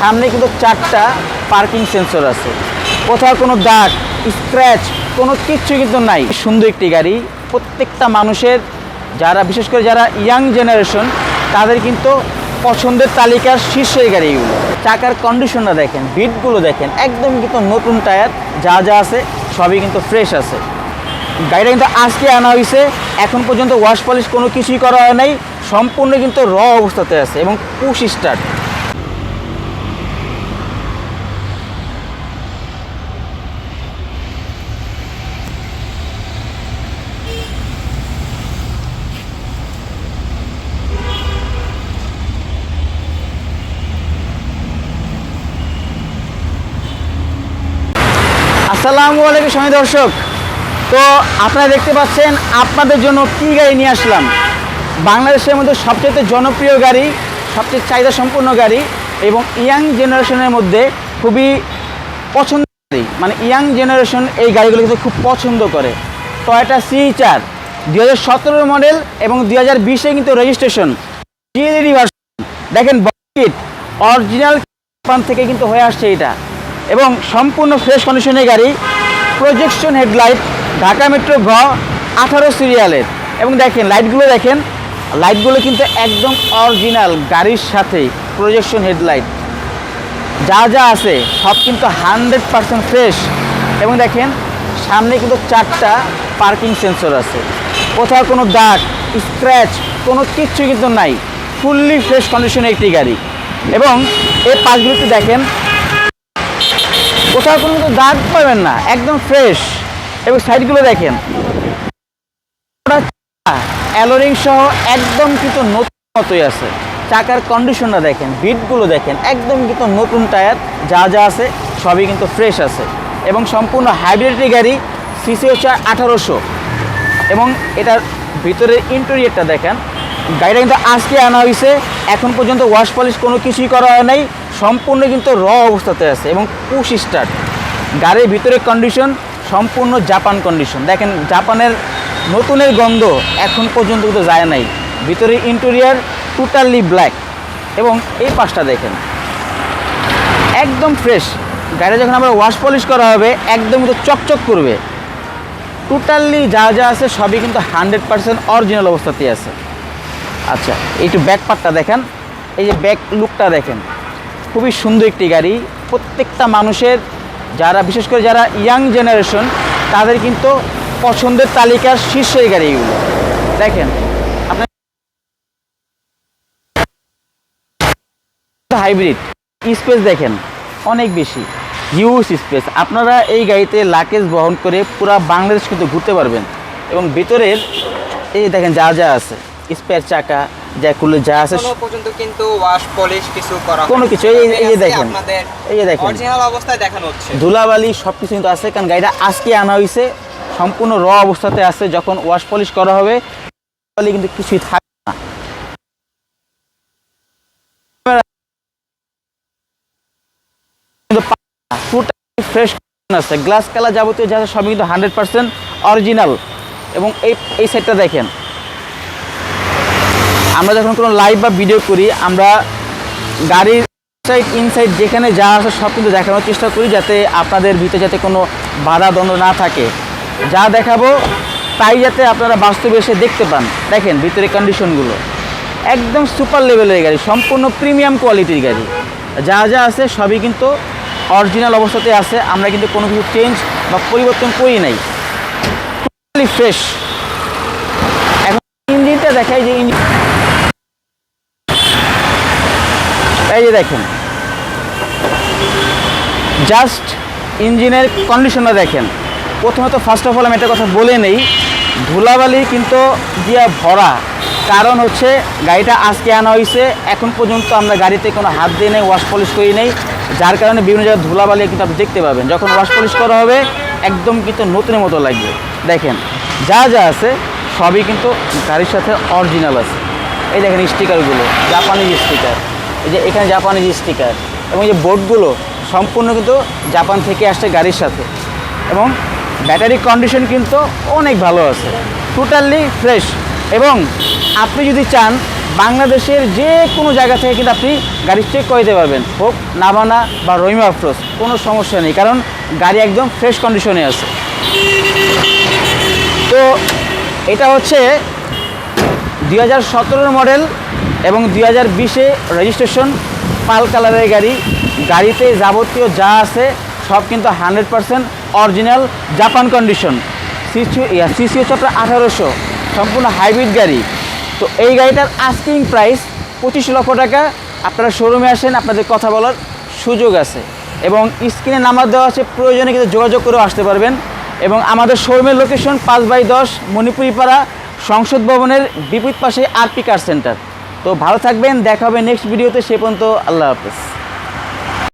সামনে কিন্তু চারটা পার্কিং সেন্সর আছে। কোথাও কোনো দাগ স্ক্র্যাচ কোনো কিচ্ছু কিন্তু নাই। সুন্দর একটি গাড়ি। প্রত্যেকটা মানুষের, যারা, বিশেষ করে যারা ইয়াং জেনারেশন তাদের কিন্তু পছন্দের তালিকার শীর্ষে গাড়িগুলো। চাকার কন্ডিশনটা দেখেন বিটগুলো দেখেন, একদম কিন্তু নতুন টায়ার যা যা আছে, সবই কিন্তু ফ্রেশ আছে। গাড়িটা কিন্তু আজকে আনা হয়েছে, এখন পর্যন্ত ওয়াশ পলিশ কোনো কিছুই করা হয় নাই, সম্পূর্ণ কিন্তু র অবস্থাতে আছে এবং পুশ স্টার্ট আসসালামু আলাইকুম সময় দর্শক। তো আপনারা দেখতে পাচ্ছেন, আপনাদের জন্য কী গাড়ি নিয়ে আসলাম? বাংলাদেশের মধ্যে সবচেয়ে জনপ্রিয় গাড়ি, সবচেয়ে চাহিদা সম্পন্ন গাড়ি এবং ইয়াং জেনারেশনের মধ্যে খুবই পছন্দ গাড়ি। মানে ইয়াং জেনারেশন এই গাড়িগুলো কিন্তু খুব পছন্দ করে। টয়টা সি চার দু হাজার মডেল এবং দু হাজার বিশে কিন্তু রেজিস্ট্রেশন জিএলডি ভার্সন দেখেন বকিট অরিজিনাল থেকে কিন্তু হয়ে আসছে এটা। এবং সম্পূর্ণ ফ্রেশ কন্ডিশনের গাড়ি প্রজেকশন হেডলাইট ঢাকা মেট্রো ঘ, আঠারো সিরিয়ালের এবং দেখেন লাইটগুলো দেখেন লাইটগুলো কিন্তু একদম অরিজিনাল গাড়ির সাথে প্রজেকশন হেডলাইট যা যা আছে, সব কিন্তু হান্ড্রেড পারসেন্ট ফ্রেশ এবং দেখেন, সামনে কিন্তু চারটা পার্কিং সেন্সর আছে। কোথাও কোনো দাগ স্ক্র্যাচ কোনো কিচ্ছু কিন্তু নাই। ফুললি ফ্রেশ কন্ডিশনের একটি গাড়ি। এবং এই পাশগুলোতে দেখেন কোথাও কোনো দাগ পাবেন না, একদম ফ্রেশ এবং সাইডগুলো দেখেন। অ্যালোরিং সহ একদম কিন্তু নতুন মতোই আছে। চাকার কন্ডিশনটা দেখেন বিটগুলো দেখেন, একদম কিন্তু নতুন টায়ার যা যা আছে সবই কিন্তু ফ্রেশ আছে। এবং সম্পূর্ণ হাইব্রিড গাড়ি সিসি হচ্ছে আঠারোশো। এবং এটার ভিতরের ইন্টেরিয়রটা দেখেন, গাড়িটা কিন্তু আজকে আনা হয়েছে এখন পর্যন্ত ওয়াশ পলিশ কোনো কিছুই করা হয় নাই। সম্পূর্ণ কিন্তু র অবস্থাতে আছে এবং পুশ স্টার্ট গাড়ির ভিতরের কন্ডিশন সম্পূর্ণ জাপান কন্ডিশন দেখেন জাপানের নতুনের গন্ধ এখন পর্যন্ত কিন্তু যায় নাই। ভিতরের ইন্টেরিয়ার টোটালি ব্ল্যাক এবং এই পাশটা দেখেন। একদম ফ্রেশ গাড়ি যখন আমরা ওয়াশ পলিশ করা হবে, একদম কিন্তু চকচক করবে। টোটালি যা যা আছে সবই কিন্তু হান্ড্রেড পার্সেন্ট অরিজিনাল অবস্থাতেই আছে। আচ্ছা একটু ব্যাক পার্টটা দেখেন। এই যে ব্যাক লুকটা দেখেন। খুবই সুন্দর একটি গাড়ি। প্রত্যেকটা মানুষের, যারা, বিশেষ করে যারা ইয়াং জেনারেশন তাদের কিন্তু পছন্দের তালিকার শীর্ষ এই গাড়িগুলো। দেখেন হাইব্রিড স্পেস দেখেন, অনেক বেশি। হিউজ স্পেস আপনারা এই গাড়িতে লাকেজ বহন করে পুরা বাংলাদেশ কিন্তু ঘুরতে পারবেন। এবং ভিতরের এই দেখেন যা যা আছে। স্পেয়ার চাকা জ্যাকুলো যা আছে পর্যন্ত কিন্তু ওয়াশ পলিশ কিছু করা কোনো কিছু, এই- এই- যে দেখেন। এই যে দেখেন। অরিজিনাল অবস্থায় দেখানো হচ্ছে। ধুলাবালি সব কিছু কিন্তু আছে কারণ গাড়িটা আজকে আনা হয়েছে সম্পূর্ণ র অবস্থাতে আছে যখন ওয়াশ পলিশ করা হবে ধুলাবালি কিন্তু কিছুই থাকবে না। ফ্রেশ আছে। গ্লাস কালার যাবতীয় যা সবই কিন্তু হান্ড্রেড পার্সেন্ট অরিজিনাল এবং এই এই সাইডটা দেখেন। আমরা যখন কোনো লাইভ বা ভিডিও করি, আমরা গাড়ির সাইড ইনসাইড যেখানে যা আছে সব কিন্তু দেখানোর চেষ্টা করি যাতে আপনাদের ভিতরে যাতে কোনো বাধা দ্বন্দ্ব না থাকে। যা দেখাবো, তাই যাতে আপনারা বাস্তবে এসে দেখতে পান। দেখেন ভিতরে কন্ডিশনগুলো একদম সুপার লেভেলের গাড়ি, সম্পূর্ণ প্রিমিয়াম কোয়ালিটির গাড়ি। যা যা আছে সবই কিন্তু অরিজিনাল অবস্থাতে আছে, আমরা কিন্তু কোনো কিছু চেঞ্জ বা পরিবর্তন করি নাই। ফ্রেশ এখন ইঞ্জিনটা দেখাই যে ইঞ্জিন এই যে দেখেন। জাস্ট ইঞ্জিনের কন্ডিশনটা দেখেন। প্রথমত ফার্স্ট অফ অল আমি একটা কথা বলে নেই, ধুলাবালি কিন্তু দিয়া ভরা। কারণ হচ্ছে গাড়িটা আজকে আনা হয়েছে এখন পর্যন্ত আমরা গাড়িতে কোনো হাত দিয়ে নেই ওয়াশ পলিশ করি নেই। যার কারণে বিভিন্ন জায়গায় ধুলাবালি কিন্তু আপনি দেখতে পাবেন। যখন ওয়াশ পলিশ করা হবে, একদম কিন্তু নতুনের মতো লাগবে। দেখেন, যা যা আছে, সবই কিন্তু গাড়ির সাথে অরিজিনাল আছে। এই দেখেন স্টিকারগুলো জাপানিজ স্টিকার এই যে এখানে জাপানিজ স্টিকার এবং যে বোর্ডগুলো সম্পূর্ণ কিন্তু জাপান থেকে আসছে গাড়ির সাথে এবং ব্যাটারি কন্ডিশন কিন্তু অনেক ভালো আছে টোটালি ফ্রেশ এবং আপনি যদি চান বাংলাদেশের যে কোনো জায়গা থেকে কিন্তু আপনি গাড়ি চেক করে দিতে পারবেন, হোক নাভানা বা রহিমা আফরোজ কোনো সমস্যা নেই, কারণ গাড়ি একদম ফ্রেশ কন্ডিশনে আছে। তো এটা হচ্ছে দুই হাজার মডেল এবং দুই হাজার বিশে রেজিস্ট্রেশন পাল কালারের গাড়ি। গাড়িতে যাবতীয় যা আছে, সব কিন্তু hundred percent original Japan condition CC CC হচ্ছে আঠারোশো, সম্পূর্ণ হাইব্রিড গাড়ি। তো এই গাড়িটার আস্কিং প্রাইস পঁচিশ লক্ষ টাকা। আপনারা শোরুমে আসেন, আপনাদের কথা বলার সুযোগ আছে। এবং স্ক্রিনে নাম্বার দেওয়া আছে, প্রয়োজনে কিন্তু যোগাযোগ করেও আসতে পারবেন। এবং আমাদের শোরুমের লোকেশন পাঁচ বাই দশ মণিপুরি পাড়া সংসদ ভবনের বিপরীত পাশে আরপি কার সেন্টার তো ভালো থাকবেন দেখা হবে নেক্সট ভিডিওতে সে পর্যন্ত আল্লাহ হাফেজ।